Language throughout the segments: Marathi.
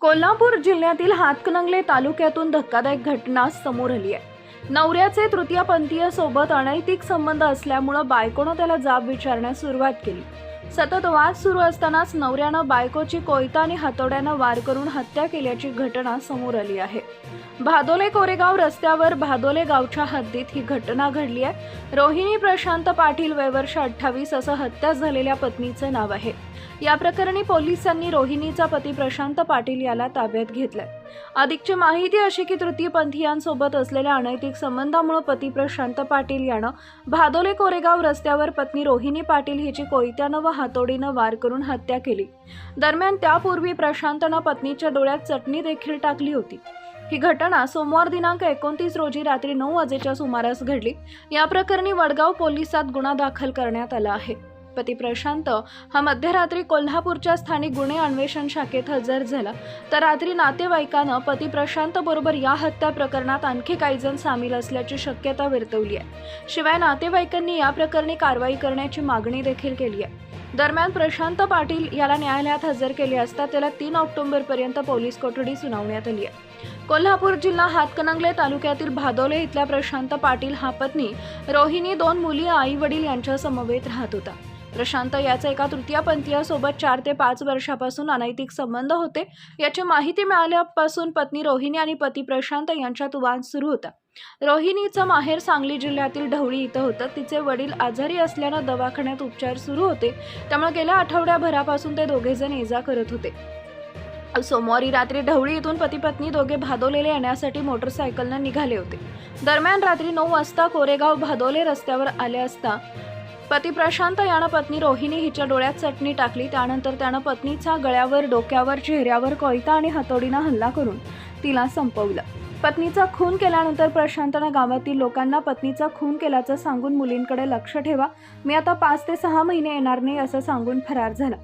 कोल्हापूर जिल्ह्यातील हातकणंगले तालुक्यातून धक्कादायक घटना समोर आली आहे. नवऱ्याचे तृतीयपंथीय सोबत अनैतिक संबंध असल्यामुळं बायकोनं त्याला जाब विचारण्यास सुरुवात केली. सतत वाद सुरू असतानाच नवऱ्यानं बायकोची कोयता आणि हातोड्यानं वार करून हत्या केल्याची घटना समोर आली आहे. भादोले कोरेगाव रस्त्यावर भादोले गावच्या हद्दीत ही घटना घडली आहे. रोहिणी प्रशांत पाटील वय वर्ष अठ्ठावीस असं हत्या झालेल्या पत्नीचं नाव आहे. या प्रकरणी पोलिसांनी रोहिणीचा पती प्रशांत पाटील याला ताब्यात घेतलाय. अधिकची माहिती अशी की तृतीयपंथीयांसोबत असलेल्या अनैतिक संबंधामुळे पती प्रशांत पाटील यानं भादोले कोरेगाव रस्त्यावर पत्नी रोहिणी पाटील हिची कोयत्यानं व हातोडीनं वार करून हत्या केली. दरम्यान त्यापूर्वी प्रशांतनं पत्नीच्या डोळ्यात चटणी देखील टाकली होती. ही घटना सोमवार दिनांक एकोणतीस रोजी रात्री नऊ वाजेच्या सुमारास घडली. या प्रकरणी वडगाव पोलिसात गुन्हा दाखल करण्यात आला आहे. पती प्रशांत हा मध्यरात्री कोल्हापूरच्या स्थानिक गुन्हे अन्वेषण शाखेत हजर झाला. तर रात्री नातेवाईकानं पती प्रशांत बरोबर या हत्या प्रकरणात आणखी काही जण सामील असल्याची शक्यता वर्तवली आहे. शिवाय नातेवाईकांनी या प्रकरणी कारवाई करण्याची मागणी देखील केली आहे. दरम्यान प्रशांत पाटील याला न्यायालयात हजर केले असता त्याला तीन ऑक्टोबरपर्यंत पोलीस कोठडी सुनावण्यात आली आहे. कोल्हापूर जिल्हा हातकणंगले तालुक्यातील भादोले इथल्या प्रशांत पाटील हा पत्नी रोहिणी दोन मुली आई वडील यांच्या समवेत राहत होता. प्रशांत याचा एका तृतीयपंथीयासोबत चार ते पाच वर्षापासून अनैतिक संबंध होते. याची माहिती मिळाल्यापासून पत्नी रोहिणी आणि पती प्रशांत यांच्यात वाद सुरू होता. रोहिणीचं माहेर सांगली जिल्ह्यातील ढवळी इथं होतं. तिचे वडील आजारी असल्यानं दवाखान्यात उपचार सुरू होते. त्यामुळे गेल्या आठवड्याभरापासून ते दोघेजण ये जा करत होते. सोमवारी रात्री ढवळी इथून पती पत्नी दोघे भादोलेले येण्यासाठी मोटरसायकलनं निघाले होते. दरम्यान रात्री नऊ वाजता कोरेगाव भादोले रस्त्यावर आले असता पती प्रशांत यानं पत्नी रोहिणी हिच्या डोळ्यात चटणी टाकली. त्यानंतर त्यानं पत्नीच्या गळ्यावर डोक्यावर चेहऱ्यावर कोयता आणि हातोडीनं हल्ला करून तिला संपवलं. पत्नीचा खून केल्यानंतर प्रशांतनं गावातील लोकांना पत्नीचा खून केल्याचं सांगून मुलींकडे लक्ष ठेवा. मी आता पाच ते सहा महिने येणार नाही असं सांगून फरार झाला.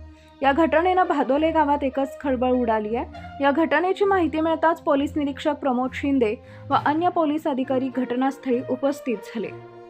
या घटनेनं भादोले गावात एकच खळबळ उडाली आहे. या घटनेची माहिती मिळताच पोलीस निरीक्षक प्रमोद शिंदे व अन्य पोलीस अधिकारी घटनास्थळी उपस्थित झाले.